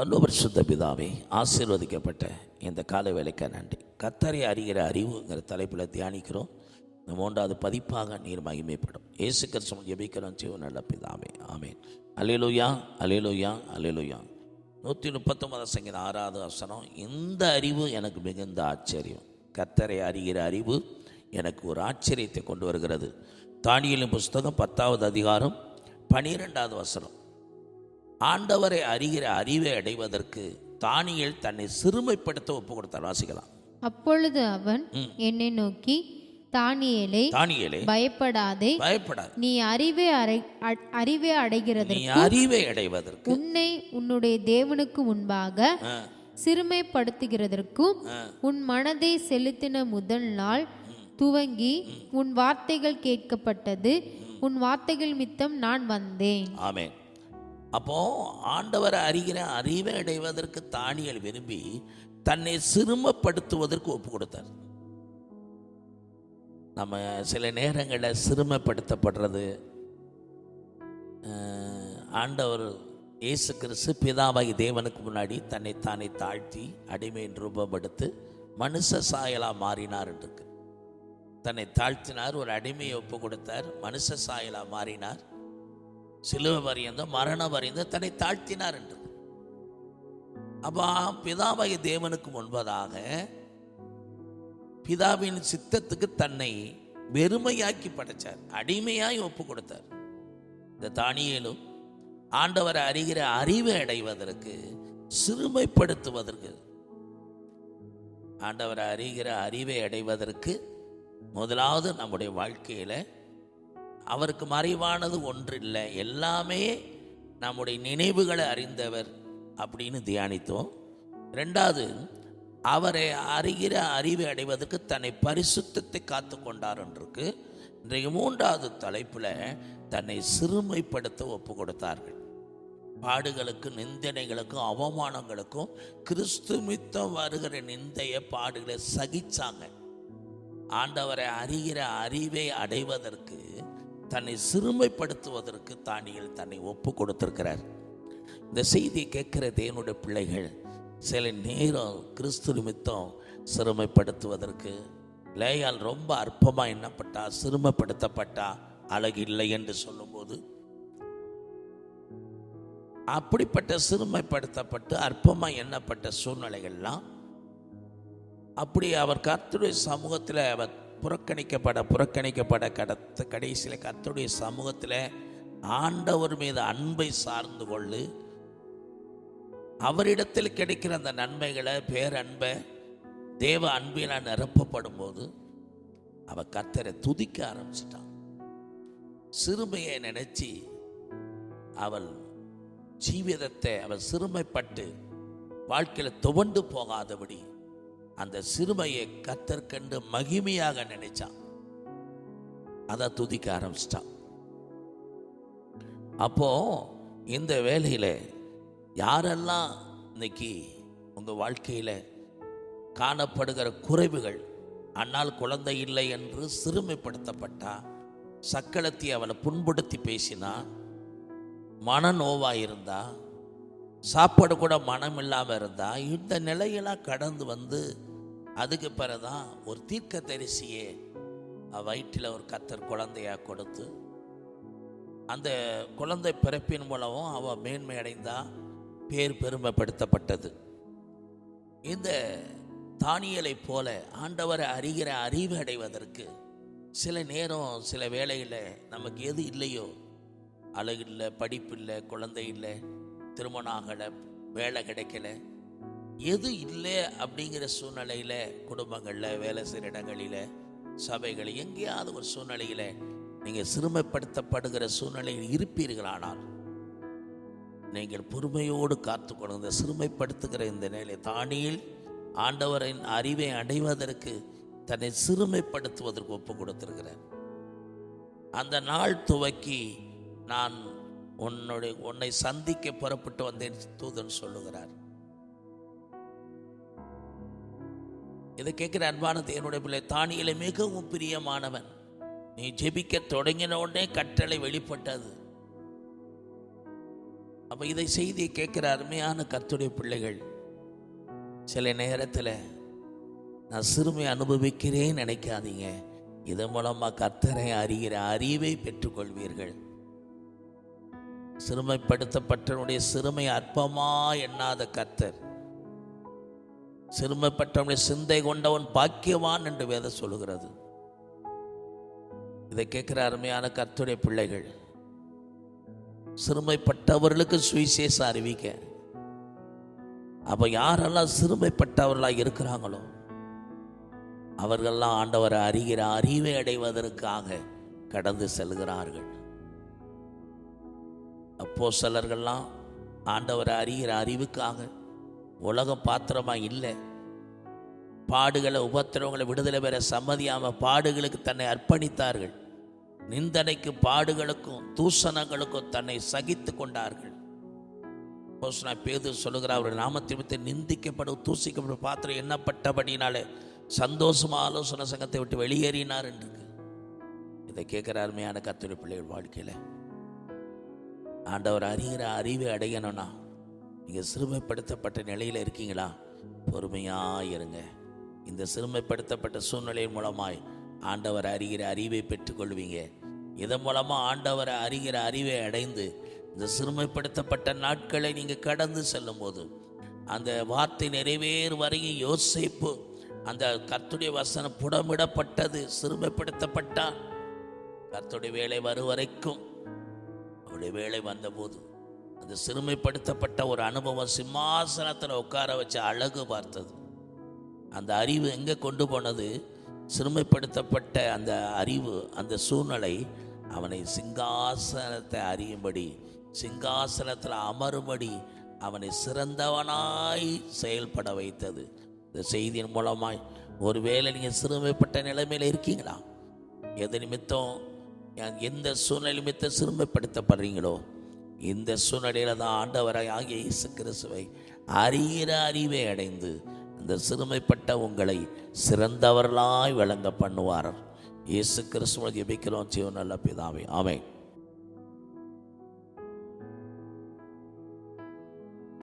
பல்லோபரிசுத்த பிதாவை ஆசீர்வதிக்கப்பட்ட இந்த கால வேலைக்கு நன்றி. கத்தரை அறிகிற அறிவுங்கிற தலைப்பில் தியானிக்கிறோம். இந்த மூன்றாவது பதிப்பாக நீர் மகிமைப்படும். இயேசு கிறிஸ்துவ ஜெபிக்கிறோம். ஜீவ நல்ல பிதாவே. ஆமேன். அலிலுயா அலிலுயா அலிலுயா நூற்றி முப்பத்தொன்பதாம் சங்கீத ஆறாவது அவசரம் இந்த அறிவு எனக்கு மிகுந்த ஆச்சரியம். கத்தரை அறிகிற அறிவு எனக்கு ஒரு ஆச்சரியத்தை கொண்டு வருகிறது. தானியலின் புஸ்தகம் பத்தாவது அதிகாரம் பனிரெண்டாவது வசனம் ஆண்டவரை அறிகிற அறிவை அடைவதற்கு தானியேல் தன்னை சிறுமைப்படுத்த ஒப்பு கொடுத்தார் வாசிக்கலாம். அப்பொழுது அவன் என்னை நோக்கி தானியேலே தானியேலே பயப்படாதே பயப்படாது. நீ அறிவை அறிவை அடைகிறது நீ அறிவை அடைவதற்கு உன்னை உன்னுடைய தேவனுக்கு முன்பாக சிறுமைப்படுத்துகிறதற்கும் உன் மனதை செலுத்தின முதல் நாள் துவங்கி உன் வார்த்தைகள் கேட்கப்பட்டது. உன் வார்த்தைகள் மித்தம் நான் வந்தேன். ஆமென். அப்போது ஆண்டவரை அறிகிற அறிவை அடைவதற்கு தானியல் விரும்பி தன்னை சிறுமப்படுத்துவதற்கு ஒப்பு கொடுத்தார். நம்ம சில நேரங்களில் சிறுமப்படுத்தப்படுறது ஆண்டவர் இயேசு கிறிஸ்து பிதாவாகி தேவனுக்கு முன்னாடி தன்னை தானே தாழ்த்தி அடிமையின் ரூபப்படுத்து மனுஷ சாயலாக மாறினார் இருக்கு. தன்னை தாழ்த்தினார் ஒரு அடிமையை ஒப்பு கொடுத்தார் மனுஷ சாயலாக மாறினார். சிலுவை வரியந்தம் மரண வரியந்தம் தன்னை தாழ்த்தினார் என்று. அப்பா பிதாவாகிய தேவனுக்கு முன்பதாக பிதாவின் சித்தத்துக்கு தன்னை வெறுமையாக்கி படைச்சார். அடிமையாய் ஒப்பு கொடுத்தார். இந்த தானியலும் ஆண்டவரை அறிகிற அறிவை அடைவதற்கு சிறுமைப்படுத்துவதற்கு ஆண்டவரை அறிகிற அறிவை அடைவதற்கு முதலாவது நம்முடைய வாழ்க்கையில் அவருக்கு மறைவானது ஒன்றில்லை. எல்லாமே நம்முடைய நினைவுகளை அறிந்தவர் அப்படின்னு தியானித்தோம். ரெண்டாவது அவரை அறிகிற அறிவை அடைவதற்கு தன்னை பரிசுத்தத்தை காத்து கொண்டார் என்றிருக்கு இன்றைக்கு மூன்றாவது தலைப்பில் தன்னை சிறுமைப்படுத்த ஒப்பு கொடுத்தார்கள். பாடுகளுக்கும் நிந்தனைகளுக்கும் அவமானங்களுக்கும் கிறிஸ்து மித்தம் வருகிற நிந்தைய பாடுகளை சகிச்சாங்க. ஆண்டவரை அறிகிற அறிவை அடைவதற்கு தன்னை சிறுமைப்படுத்துவதற்கு தானியல் தன்னை ஒப்பு கொடுத்திருக்கிறார். இந்த செய்தியை கேட்கிற தேவனுடைய பிள்ளைகள் சில நேரம் கிறிஸ்து நிமித்தம் சிறுமைப்படுத்துவதற்கு லேயால் ரொம்ப அற்பமாக என்னப்பட்டா சிறுமைப்படுத்தப்பட்டா அழகு இல்லை என்று சொல்லும்போது அப்படிப்பட்ட சிறுமைப்படுத்தப்பட்டு அற்பமாக எண்ணப்பட்ட சூழ்நிலைகள்லாம் அப்படி அவர் கர்த்தருடைய சமூகத்தில் அவர் புறக்கணிக்கப்பட புறக்கணிக்கப்பட கடத்த கடைசியில் கத்தருடைய சமூகத்தில் ஆண்டவர் மீது அன்பை சார்ந்து கொள்ளு. அவரிடத்தில் கிடைக்கிற அந்த நன்மைகளை பேரன்பை தேவ அன்பினால் நிரப்பப்படும் போது அவ கத்தரை துதிக்க ஆரம்பிச்சிட்டான். சிறுமையை நினைச்சி அவள் ஜீவிதத்தை அவள் சிறுமைப்பட்டு வாழ்க்கையில் துவண்டு போகாதபடி அந்த சிறுமையை கத்தற்கண்டு மகிமையாக நினைச்சான். அதை துதிக்க ஆரம்பிச்சிட்டான். அப்போ இந்த வேலையில் யாரெல்லாம் இன்னைக்கு உங்கள் வாழ்க்கையில் காணப்படுகிற குறைவுகள் அன்னால் குழந்தை இல்லை என்று சிறுமைப்படுத்தப்பட்டா சக்களத்தை அவளை புண்படுத்தி பேசினா மனநோவாக இருந்தா சாப்பாடு கூட மனம் இல்லாமல் இருந்தா இந்த நிலையெல்லாம் கடந்து வந்து அதுக்கு பிறகுதான் ஒரு தீர்க்க தரிசியே வயிற்றில் ஒரு கத்தர் குழந்தையாக கொடுத்து அந்த குழந்தை பிறப்பின் மூலமும் அவள் மேன்மை அடைந்தா பேர் பெருமைப்படுத்தப்பட்டது. இந்த தானியலை போல ஆண்டவரை அறிகிற அறிவு அடைவதற்கு சில நேரம் சில வேளையில் நமக்கு எது இல்லையோ அழகு இல்லை படிப்பு இல்லை குழந்தை இல்லை திருமணம் ஆகலை வேலை கிடைக்கல எது இல்லை அப்படிங்கிற சூழ்நிலையில் குடும்பங்களில் வேலை செய்கிற இடங்களில் சபைகள் எங்கேயாவது ஒரு சூழ்நிலையில் நீங்கள் சிறுமைப்படுத்தப்படுகிற சூழ்நிலையில் இருப்பீர்களானால் நீங்கள் பொறுமையோடு காத்துக்கொள்ளுங்க இந்த சிறுமைப்படுத்துகிற இந்த நிலை தானியில் ஆண்டவரின் அறிவை அடைவதற்கு தன்னை சிறுமைப்படுத்துவதற்கு ஒப்பு கொடுத்திருக்கிறார். அந்த நாள் துவக்கி நான் உன்னுடைய உன்னை சந்திக்க புறப்பட்டு வந்தேன் தூதன் சொல்லுகிறார். இதை கேட்குற அன்பான தேவனுடைய பிள்ளை தானியலை மிகவும் பிரியமானவன். நீ ஜெபிக்க தொடங்கின உடனே கட்டளை வெளிப்பட்டது. அப்போ இதை செய்தியை கேட்குற அருமையான கத்துடைய பிள்ளைகள் சில நேரத்தில் நான் சிறுமை அனுபவிக்கிறேன்னு நினைக்காதீங்க. இதன் மூலமாக கர்த்தரை அறிகிற அறிவை பெற்றுக்கொள்வீர்கள். சிறுமைப்படுத்தப்பட்டனுடைய சிறுமை அற்பமா எண்ணாத கர்த்தர். சிறுமைப்பட்டவனை சிந்தை கொண்டவன் பாக்கியவான் என்று வேத சொல்லுகிறது. இதை கேட்கிற அருமையான கர்த்துடைய பிள்ளைகள் சிறுமைப்பட்டவர்களுக்கு சுவிசேஷம் அறிவிக்க அப்ப யாரெல்லாம் சிறுமைப்பட்டவர்களாக இருக்கிறாங்களோ அவர்கள்லாம் ஆண்டவரை அறிகிற அறிவை அடைவதற்காக கடந்து செல்கிறார்கள். அப்போ சிலர்கள்லாம் ஆண்டவரை அறிகிற அறிவுக்காக உலக பாத்திரமாக இல்லை. பாடுகளை உபத்திரவங்களை விடுதலை பெற சம்மதியாமல் பாடுகளுக்கு தன்னை அர்ப்பணித்தார்கள். நிந்தனைக்கு பாடுகளுக்கும் தூஷணங்களுக்கும் தன்னை சகித்து கொண்டார்கள். அப்போஸ்தலனாகிய பேது சொல்லுகிறார் அவர்கள் நாமத்திருப்பத்தை நிந்திக்கப்படும் தூசிக்கப்படும் பாத்திரம் எண்ணப்பட்டபடினாலே சந்தோஷமாக ஆலோசனை சங்கத்தை விட்டு வெளியேறினார் என்று இதை கேட்குற அருமையான கத்துரை பிள்ளைகள் வாழ்க்கையில். ஆண்டவர் அறிகிற அறிவை அடையணும்னா நீங்கள் சிறுமைப்படுத்தப்பட்ட நிலையில் இருக்கீங்களா? பொறுமையாக இருங்க இந்த சிறுமைப்படுத்தப்பட்ட சூழ்நிலையின் மூலமாய் ஆண்டவர் அறிகிற அறிவை பெற்றுக்கொள்வீங்க. இதன் மூலமாக ஆண்டவரை அறிகிற அறிவை அடைந்து இந்த சிறுமைப்படுத்தப்பட்ட நாட்களை நீங்கள் கடந்து செல்லும்போது அந்த வார்த்தை நிறைவேறு வரையும் யோசிப்பு அந்த கர்த்துடைய வசனம் புடமிடப்பட்டது சிறுமைப்படுத்தப்பட்டான் கர்த்துடைய வேலை வரும் வரைக்கும் அவருடைய வேலை வந்தபோது அந்த சிறுமைப்படுத்தப்பட்ட ஒரு அனுபவம். சிம்மாசனத்தில் உட்கார வச்ச அழகு பார்த்தது. அந்த அறிவு எங்கே கொண்டு போனது? சிறுமைப்படுத்தப்பட்ட அந்த அறிவு அந்த சூழ்நிலை அவனை சிங்காசனத்தை அறியும்படி சிங்காசனத்தில் அமரும்படி அவனை சிறந்தவனாய் செயல்பட வைத்தது. இந்த செய்தியின் மூலமாய் ஒருவேளை நீங்கள் சிறுமைப்பட்ட நிலைமையில் இருக்கீங்களா? எது நிமித்தம் எந்த சூழ்நிலை நிமித்தம் சிறுமைப்படுத்தப்படுறீங்களோ? இந்த சூழ்நிலையில் தான் ஆண்டவரை ஆகிய இயேசு கிறிஸ்துவை அறிகிற அறிவை அடைந்து அந்த சிறுமைப்பட்ட உங்களை சிறந்தவர்களாய் விளங்க பண்ணுவார். இயேசு கிறிஸ்துவை ஜெபிக்கிறோம். ஜீவன் நல்ல பிதாவே. ஆமை